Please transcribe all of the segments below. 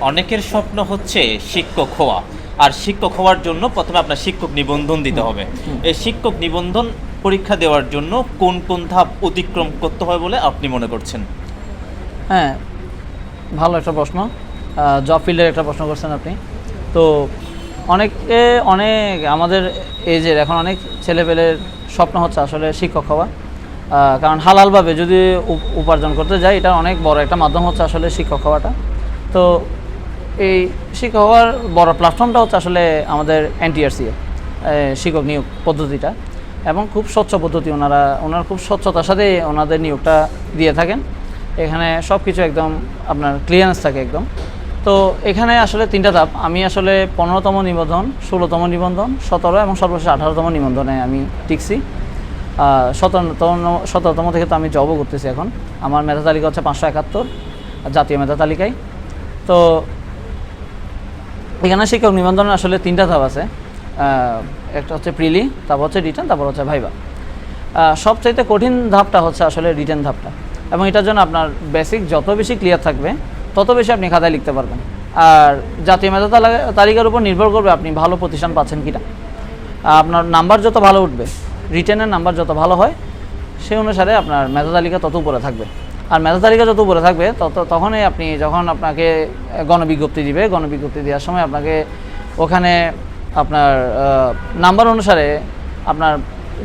অনেকের স্বপ্ন হচ্ছে শিক্ষক হওয়া। আর শিক্ষক হওয়ার জন্য প্রথমে আপনার শিক্ষক নিবন্ধন দিতে হবে। এই শিক্ষক নিবন্ধন পরীক্ষা দেওয়ার জন্য কোন কোন ধাপ অতিক্রম করতে হয় বলে আপনি মনে করছেন? হ্যাঁ ভালো একটা প্রশ্ন। জব ফিল্ডের একটা প্রশ্ন করছেন আপনি। তো অনেকে অনেক আমাদের এজের এখন অনেক ছেলেপেলের স্বপ্ন হচ্ছে আসলে শিক্ষক হওয়া। কারণ হালালভাবে যদি উপ- উপার্জন করতে যাই এটা অনেক বড় একটা মাধ্যম হচ্ছে আসলে শিক্ষক হওয়াটা। তো এই শিক্ষক হওয়ার বড় প্ল্যাটফর্মটা হচ্ছে আসলে আমাদের এনটিআরসি শিক্ষক নিয়োগ পদ্ধতিটা। এবং খুব স্বচ্ছ পদ্ধতি ওনারা ওনারা খুব স্বচ্ছতার সাথে ওনাদের নিয়োগটা দিয়ে থাকেন। এখানে সব কিছু একদম আপনার ক্লিয়ারেন্স থাকে একদম। তো এখানে আসলে তিনটা ধাপ। আমি আসলে পনেরোতম নিবন্ধন, ষোলোতম নিবন্ধন, সতেরো এবং সর্বশেষ আঠারোতম নিবন্ধনে আমি টিকছি। সতেরোতম সতেরোতম থেকে তো আমি জবও করতেছি এখন। আমার মেধা তালিকা হচ্ছে পাঁচশো একাত্তর, জাতীয় মেধা তালিকায়। তো এখানে শিক্ষক নিবন্ধনের আসলে তিনটা ধাপ আছে। একটা হচ্ছে প্রিলি তারপর হচ্ছে রিটার্ন তারপর হচ্ছে ভাইবা সবচাইতে কঠিন ধাপটা হচ্ছে আসলে রিটার্ন ধাপটা। এবং এটার জন্য আপনার বেসিক যত বেশি ক্লিয়ার থাকবে, তত বেশি আপনি খাতায় লিখতে পারবেন। আর জাতীয় মেধা তালা- তালিকার উপর নির্ভর করবে আপনি ভালো প্রতিষ্ঠান পাচ্ছেন কিনা। আপনার নাম্বার যত ভালো উঠবে রিটার্নের নাম্বার যত ভালো হয়, সেই অনুসারে আপনার মেধা তালিকা তত উপরে থাকবে। আর মেধা তালিকা যত উপরে থাকবে, তত, তখনই আপনি যখন আপনাকে গণবিজ্ঞপ্তি দিবে, গণবিজ্ঞপ্তি দেওয়ার সময় আপনাকে ওখানে আপনার নাম্বার অনুসারে আপনার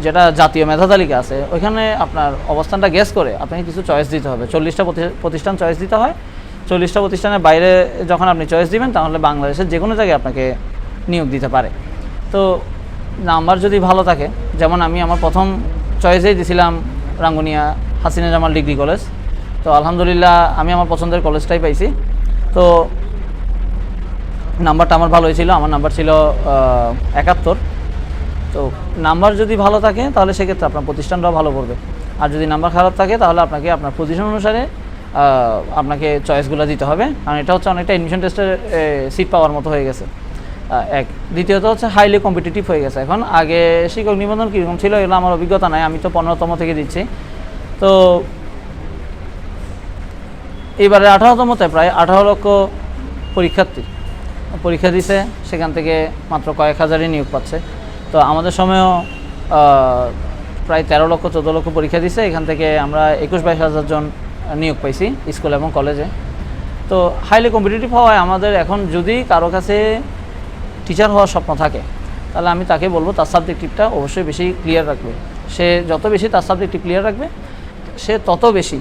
যেটা জাতীয় মেধা তালিকা আছে, ওইখানে আপনার অবস্থানটা গেস করে আপনাকে কিছু চয়েস দিতে হবে। চল্লিশটা প্রতিষ্ঠান চয়েস দিতে হয়। চল্লিশটা প্রতিষ্ঠানের বাইরে যখন আপনি চয়েস দিবেন, তাহলে বাংলাদেশের যে কোনো জায়গায় আপনাকে নিয়োগ দিতে পারে। তো নাম্বার যদি ভালো থাকে, যেমন আমি আমার প্রথম চয়েসেই দিছিলাম রাঙ্গুনিয়া হাসিনা জামাল ডিগ্রি কলেজ। তো আলহামদুলিল্লাহ, আমি আমার পছন্দের কলেজটাই পাইছি। তো নাম্বারটা আমার ভালো হয়েছিল আমার নাম্বার ছিল একাত্তর। তো নাম্বার যদি ভালো থাকে, তাহলে সেক্ষেত্রে আপনার প্রতিষ্ঠানটাও ভালো করবে। আর যদি নাম্বার খারাপ থাকে, তাহলে আপনাকে আপনার পজিশন অনুসারে আপনাকে চয়েসগুলো দিতে হবে। কারণ এটা হচ্ছে অনেকটা এডমিশন টেস্টের সিট পাওয়ার মতো হয়ে গেছে। এক। দ্বিতীয়ত হচ্ছে হাইলি কম্পিটিটিভ হয়ে গেছে এখন। আগে শিক্ষক নিবন্ধন কীরকম ছিল, এগুলো আমার অভিজ্ঞতা নাই। আমি তো পনেরোতম থেকে দিচ্ছি। তো এবারে আঠারোতমতে প্রায় আঠারো লক্ষ পরীক্ষার্থী। পরীক্ষা দিছে, সেখান থেকে মাত্র কয়েক হাজারই নিয়োগ পাচ্ছে। তো আমাদের সময়ও প্রায় তেরো লক্ষ, চোদ্দ লক্ষ পরীক্ষা দিছে। এখান থেকে আমরা একুশ বাইশ হাজার জন নিয়োগ পাইছি স্কুল এবং কলেজে। তো হাইলি কম্পিটিটিভ হওয়ায় আমাদের এখন যদি কারও কাছে টিচার হওয়ার স্বপ্ন থাকে, তাহলে আমি তাকে বলব, তার সাবজেক্টিভটা অবশ্যই বেশি ক্লিয়ার রাখবে। সে যত বেশি তার সাবজেক্টিভ ক্লিয়ার রাখবে, সে তত বেশি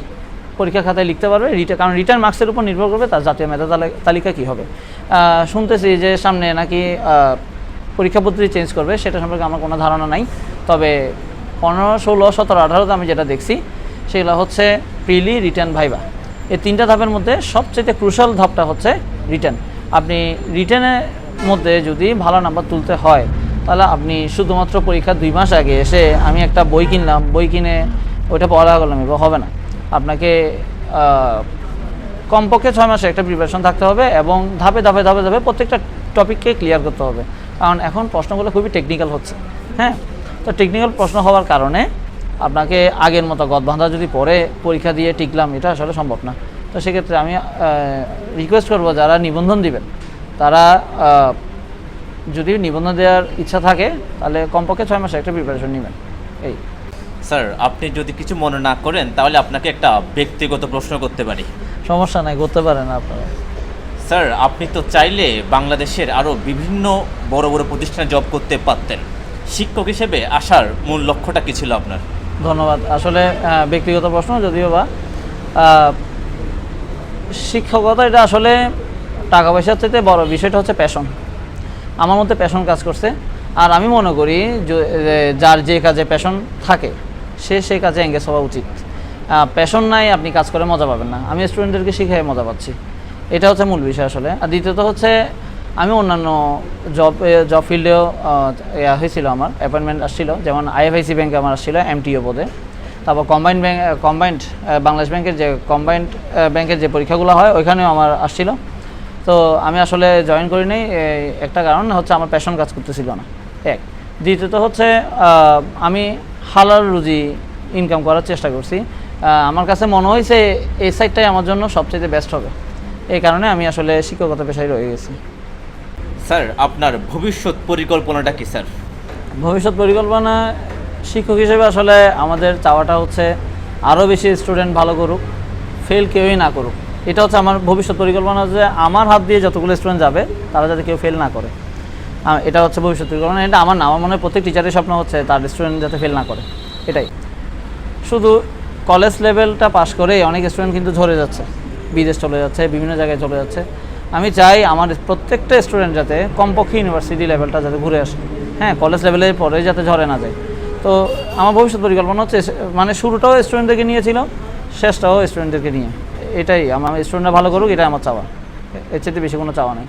পরীক্ষা খাতায় লিখতে পারবে রিটার্ন কারণ রিটার্ন মার্কসের উপর নির্ভর করবে তার জাতীয় মেধা তালিকা কী হবে। শুনতেছি যে সামনে নাকি পরীক্ষা পদ্ধতি চেঞ্জ করবে, সেটা সম্পর্কে আমার কোনো ধারণা নাই। তবে পনেরো, ষোলো, সতেরো, আঠারোতে আমি যেটা দেখছি, সেগুলো হচ্ছে প্রিলি রিটার্ন ভাইবা এই তিনটা ধাপের মধ্যে সবচেয়ে ক্রুশাল ধাপটা হচ্ছে রিটার্ন আপনি রিটার্নের মধ্যে যদি ভালো নাম্বার তুলতে হয়, তাহলে আপনি শুধুমাত্র পরীক্ষার দুই মাস আগে এসে আমি একটা বই কিনলাম, বই কিনে ওইটা পড়া করলাম, এবার হবে না। আপনাকে কমপক্ষে ছয় মাসে একটা প্রিপারেশন থাকতে হবে এবং ধাপে ধাপে ধাপে ধাপে প্রত্যেকটা টপিককে ক্লিয়ার করতে হবে। কারণ এখন প্রশ্নগুলো খুবই টেকনিক্যাল হচ্ছে হ্যাঁ? তো টেকনিক্যাল প্রশ্ন হওয়ার কারণে আপনাকে আগের মতো গদবাঁধা যদি পরে পরীক্ষা দিয়ে টিকলাম, এটা আসলে সম্ভব না। তো সেক্ষেত্রে আমি রিকোয়েস্ট করব যারা নিবন্ধন দিবেন, তারা যদি নিবন্ধন দেওয়ার ইচ্ছা থাকে, তাহলে কমপক্ষে ছয় মাসে একটা প্রিপারেশন নেবেন। এই। স্যার আপনি যদি কিছু মনে না করেন তাহলে আপনাকে একটা ব্যক্তিগত প্রশ্ন করতে পারি। সমস্যা নাই করতে পারেন আপনারা। স্যার আপনি তো চাইলে বাংলাদেশের আরও বিভিন্ন বড় বড় প্রতিষ্ঠানে জব করতে পারতেন। শিক্ষক হিসেবে আসার মূল লক্ষ্যটা কী ছিল আপনার? ধন্যবাদ। আসলে ব্যক্তিগত প্রশ্ন যদিও বা শিক্ষকতা এটা আসলে টাকা পয়সার চাইতে বড় বিষয়টা হচ্ছে প্যাশন আমার মধ্যে প্যাশন কাজ করছে। আর আমি মনে করি যে যার যে কাজে প্যাশন থাকে সে সেই কাজে এঙ্গেজ হওয়া উচিত। প্যাশন নাই, আপনি কাজ করে মজা পাবেন না। আমি স্টুডেন্টদেরকে শিখাই মজা পাচ্ছি। এটা হচ্ছে মূল বিষয় আসলে। আর দ্বিতীয়ত হচ্ছে, আমি অন্যান্য জব জব ফিল্ডেও হয়েছিল আমার অ্যাপয়েন্টমেন্ট আসছিল। যেমন আইএফআইসি ব্যাংকে আমার আসছিল এমটিও পদে। তারপর কম্বাইন্ড ব্যাংক কম্বাইন্ড বাংলাদেশ ব্যাংকের যে কম্বাইন্ড ব্যাংকের যে পরীক্ষাগুলো হয়, ওইখানেও আমার আসছিল। তো আমি আসলে জয়েন করি নাই একটা কারণ হচ্ছে আমার প্যাশন কাজ করতেছিল না। এক। দ্বিতীয়ত হচ্ছে আমি হালাল রুজি ইনকাম করার চেষ্টা করছি। আমার কাছে মনে হয়েছে এই সাইডটাই আমার জন্য সবচেয়ে বেস্ট হবে। এই কারণে আমি আসলে শিক্ষকতা পেশায় রয়ে গেছি। স্যার আপনার ভবিষ্যৎ পরিকল্পনাটা কি স্যার? ভবিষ্যৎ পরিকল্পনা শিক্ষক হিসেবে আসলে আমাদের চাওয়াটা হচ্ছে আরও বেশি স্টুডেন্ট ভালো করুক ফেল কেউই না করুক। এটা হচ্ছে আমার ভবিষ্যৎ পরিকল্পনা যে আমার হাত দিয়ে যতগুলো স্টুডেন্ট যাবে তারা যাতে কেউ ফেল না করে। এটা হচ্ছে ভবিষ্যৎ পরিকল্পনা এটা আমার না, আমার মনে হয় প্রত্যেক টিচারের স্বপ্ন হচ্ছে তার স্টুডেন্ট যাতে ফেল না করে, এটাই। শুধু কলেজ লেভেলটা পাস করেই অনেক স্টুডেন্ট কিন্তু ঝরে যাচ্ছে, বিদেশ চলে যাচ্ছে, বিভিন্ন জায়গায় চলে যাচ্ছে। আমি চাই আমার প্রত্যেকটা স্টুডেন্ট যাতে কমপক্ষে ইউনিভার্সিটি লেভেলটা যাতে ঘুরে আসে। হ্যাঁ কলেজ লেভেলে পরে যাতে ঝরে না যায়। তো আমার ভবিষ্যৎ পরিকল্পনা হচ্ছে মানে শুরুটাও স্টুডেন্টদেরকে নিয়েছিল, শেষটাও স্টুডেন্টদেরকে নিয়ে। এটাই, আমার স্টুডেন্টরা ভালো করুক, এটাই আমার চাওয়া। এর চেয়ে বেশি কোনো চাওয়া নেই।